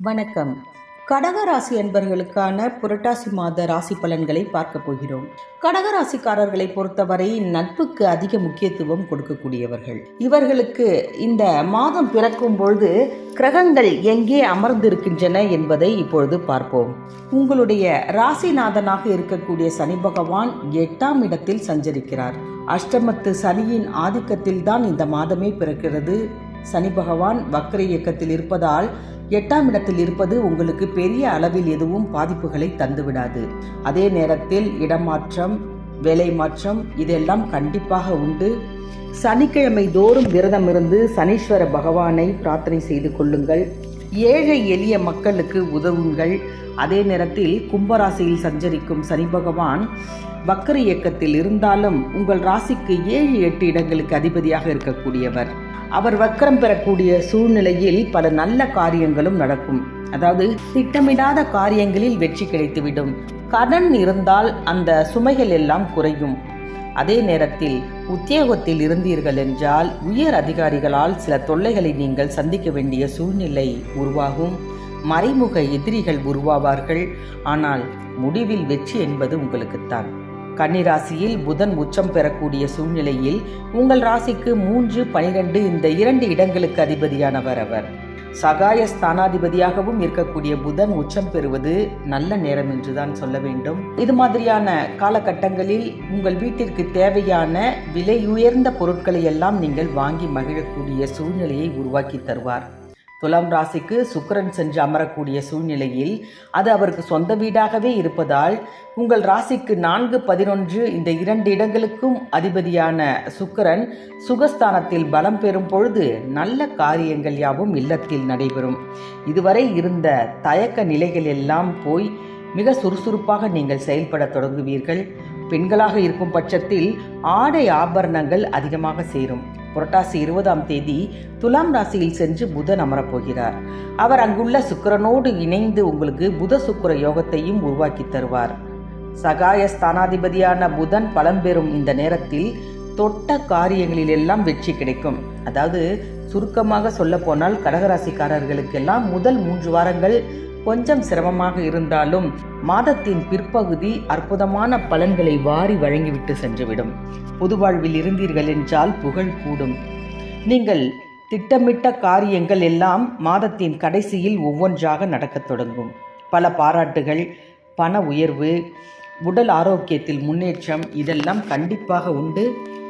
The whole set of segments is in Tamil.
வணக்கம். கடகராசி என்பர்களுக்கான புரட்டாசி மாத ராசி பலன்களை பார்க்க போகிறோம். கடகராசிக்காரர்களை பொறுத்தவரை நட்புக்கு அதிக முக்கியத்துவம் கொடுக்கக்கூடியவர்கள். இவர்களுக்கு இந்த மாதம் பிறக்கும் பொழுது கிரகங்கள் எங்கே அமர்ந்திருக்கின்றன என்பதை இப்பொழுது பார்ப்போம். உங்களுடைய ராசிநாதனாக இருக்கக்கூடிய சனி பகவான் எட்டாம் இடத்தில் சஞ்சரிக்கிறார். அஷ்டமத்து சனியின் ஆதிக்கத்தில் தான் இந்த மாதமே பிறக்கிறது. சனி பகவான் வக்ர இயக்கத்தில் இருப்பதால் எட்டாம் இடத்தில் இருப்பது உங்களுக்கு பெரிய அளவில் எதுவும் பாதிப்புகளை தந்துவிடாது. அதே நேரத்தில் இடமாற்றம் வேலை மாற்றம் இதெல்லாம் கண்டிப்பாக உண்டு. சனிக்கிழமை தோறும் விரதம் இருந்து சனீஸ்வர பகவானை பிரார்த்தனை செய்து கொள்ளுங்கள். ஏழை எளிய மக்களுக்கு உதவுங்கள். அதே நேரத்தில் கும்பராசியில் சஞ்சரிக்கும் சனி பகவான் வக்கர இயக்கத்தில் இருந்தாலும் உங்கள் ராசிக்கு ஏழு எட்டு இடங்களுக்கு அதிபதியாக இருக்கக்கூடியவர். அவர் வக்கரம் பெறக்கூடிய சூழ்நிலையில் பல நல்ல காரியங்களும் நடக்கும். அதாவது திட்டமிடாத காரியங்களில் வெற்றி கிடைத்துவிடும். கடன் இருந்தால் அந்த சுமைகள் எல்லாம் குறையும். அதே நேரத்தில் உத்தியோகத்தில் இருந்தீர்கள் என்றால் உயர் அதிகாரிகளால் சில தொல்லைகளை நீங்கள் சந்திக்க வேண்டிய சூழ்நிலை உருவாகும். மறைமுக எதிரிகள் உருவாவார்கள். ஆனால் முடிவில் வெற்றி என்பது உங்களுக்குத்தான். கன்னிராசியில் புதன் உச்சம் பெறக்கூடிய சூழ்நிலையில் உங்கள் ராசிக்கு மூன்று பனிரெண்டு இந்த இரண்டு இடங்களுக்கு அதிபதியானவர் அவர். சகாய ஸ்தானாதிபதியாகவும் இருக்கக்கூடிய புதன் உச்சம் பெறுவது நல்ல நேரம் என்றுதான் சொல்ல வேண்டும். இது மாதிரியான காலகட்டங்களில் உங்கள் வீட்டிற்கு தேவையான விலையுயர்ந்த பொருட்களை எல்லாம் நீங்கள் வாங்கி மகிழக்கூடிய சூழ்நிலையை உருவாக்கி தருவார். துலாம் ராசிக்கு சுக்கிரன் சென்று அமரக்கூடிய சூழ்நிலையில் அது அவருக்கு சொந்த வீடாகவே இருப்பதால் உங்கள் ராசிக்கு நான்கு பதினொன்று இந்த இரண்டு இடங்களுக்கும் அதிபதியான சுக்கரன் சுகஸ்தானத்தில் பலம் பெறும் பொழுது நல்ல காரியங்கள் யாவும் இல்லத்தில் நடைபெறும். இதுவரை இருந்த தயக்க நிலைகள் எல்லாம் போய் மிக சுறுசுறுப்பாக நீங்கள் செயல்பட தொடங்குவீர்கள். பெண்களாக இருக்கும் பட்சத்தில் ஆடை ஆபரணங்கள் அதிகமாக சேரும். புரட்டாசி இருபதாம் தேதி துலாம் ராசியில் சென்று புதன் அமரப்போகிறார். அவர் அங்குள்ள சுக்கிரனோடு இணைந்து உங்களுக்கு புத சுக்கர யோகத்தையும் உருவாக்கி தருவார். சகாய ஸ்தானாதிபதியான புதன் பலம் பெறும் இந்த நேரத்தில் தொட்ட காரியங்களில் எல்லாம் வெற்றி கிடைக்கும். அதாவது சுருக்கமாக சொல்ல போனால் கடகராசிக்காரர்களுக்கெல்லாம் முதல் மூன்று வாரங்கள் கொஞ்சம் சிரமமாக இருந்தாலும் மாதத்தின் பிற்பகுதி அற்புதமான பலன்களை வாரி வழங்கிவிட்டு சென்றுவிடும். பொது வாழ்வில் இருந்தீர்கள் என்றால் புகழ் கூடும். நீங்கள் திட்டமிட்ட காரியங்கள் எல்லாம் மாதத்தின் கடைசியில் ஒவ்வொன்றாக நடக்கத் தொடங்கும். பல பாராட்டுகள் பண உயர்வு உடல் ஆரோக்கியத்தில் முன்னேற்றம் இதெல்லாம் கண்டிப்பாக உண்டு.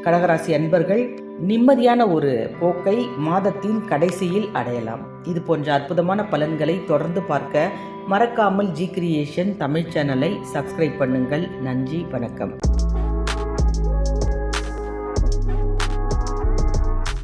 கடகராசி அன்பர்கள் நிம்மதியான ஒரு போக்கை மாதத்தின் கடைசியில் அடையலாம். இது போன்ற அற்புதமான பலன்களை தொடர்ந்து பார்க்க மறக்காமல் ஜி கிரியேஷன் தமிழ் சேனலை சப்ஸ்கிரைப் பண்ணுங்கள். நன்றி வணக்கம்.